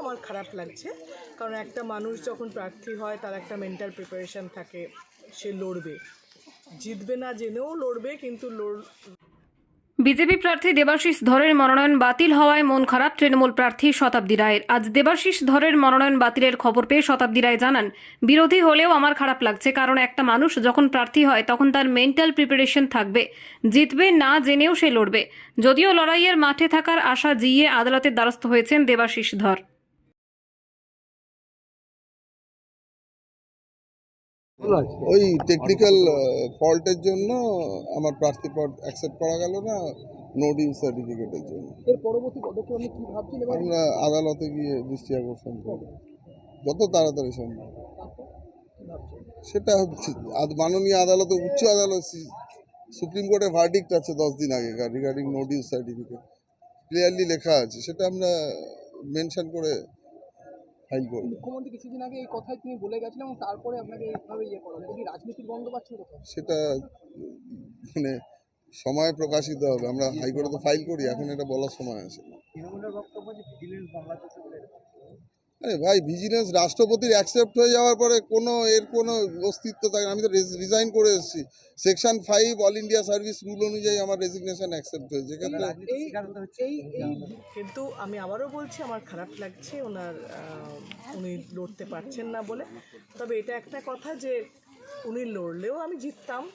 আমার খারাপ লাগছে। কারণ একটা মানুষ যখন প্রার্থী হয়, তার একটা মেন্টাল প্রিপারেশান থাকে, সে লড়বে। জিতবে না জেনেও লড়বে, কিন্তু লড় বিজেপি প্রার্থী দেবাশিস ধরের মনোনয়ন বাতিল হওয়ায় মন খারাপ তৃণমূল প্রার্থী শতাব্দী রায়ের। আজ দেবাশিস ধরের মনোনয়ন বাতিলের খবর পেয়ে শতাব্দী রায় জানান, বিরোধী হলেও আমার খারাপ লাগছে, কারণ একটা মানুষ যখন প্রার্থী হয়, তখন তার মেন্টাল প্রিপারেশন থাকবে। জিতবে না জেনেও সে লড়বে। যদিও লড়াইয়ের মাঠে থাকার আশা জিয়ে আদালতের দ্বারস্থ হয়েছেন দেবাশিস ধর। ওই টেকনিক্যাল ফল্টের জন্য আমার প্রার্থী পদ অ্যাকসেপ্ট করা গেল না নো ডিউ সার্টিফিকেটের জন্য। এর পরবর্তী পদক্ষেপ আপনি কি ভাবছেন আমরা আদালতে গিয়ে দৃষ্টি আকর্ষণ করব যত তাড়াতাড়ি সম্ভব। সেটা হচ্ছে মাননীয় আদালতে উচ্চ আদালত সুপ্রিম কোর্টে ভার্ডিক্ট আছে দশ দিন আগেকার regarding no due certificate clearly লেখা আছে সেটা আমরা মেনশন করে ফাইল করব মুখ্যমন্ত্রী কিছুদিন আগে এই কথাই তিনি বলে গেছিলেন এবং তারপরে আপনাকে এইভাবে ইয়ে করা কি রাজনীতির বন্ধ পাচ্ছেন কোথাও সেটা মানে সময় প্রকাশিত হবে। আমরা হাইকোর্টে তো ফাইল করি এখন এটা বলার সময় আছে। তৃণমূলের বক্তব্য যে ভিজিলেন্স বাংলাদেশে বলে আরে ভাই ভিজিলেন্স রাষ্ট্রপতির অ্যাকসেপ্ট হয়ে যাওয়ার পরে কোনো এর কোনো অস্তিত্ব থাকে আমি তো রিজাইন করে এসেছি। Section five All India Service rule অনুযায়ী আমার রেজিগনেশন অ্যাকসেপ্ট হয়েছে। কিন্তু আমি আবারও বলছি আমার খারাপ লাগছে। ওনার উনি লড়তে পারছেন না বলে। তবে এটা একটা কথা যে উনি লড়লেও আমি জিততাম।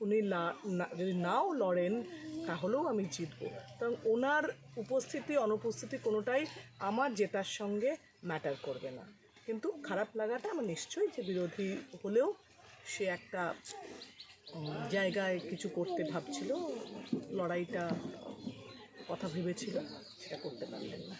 উনি না- যদি নাও লড়েন তাহলেও আমি জিতবো। কারণ ওনার উপস্থিতি অনুপস্থিতি কোনোটাই আমার জেতার সঙ্গে ম্যাটার করবে না কিন্তু খারাপ লাগাটা আমার নিশ্চয়ই যে বিরোধী হলেও সে একটা জায়গায় কিছু করতে ভাবছিল, লড়াইটা কথা ভেবেছিল, সেটা করতে পারলেন না।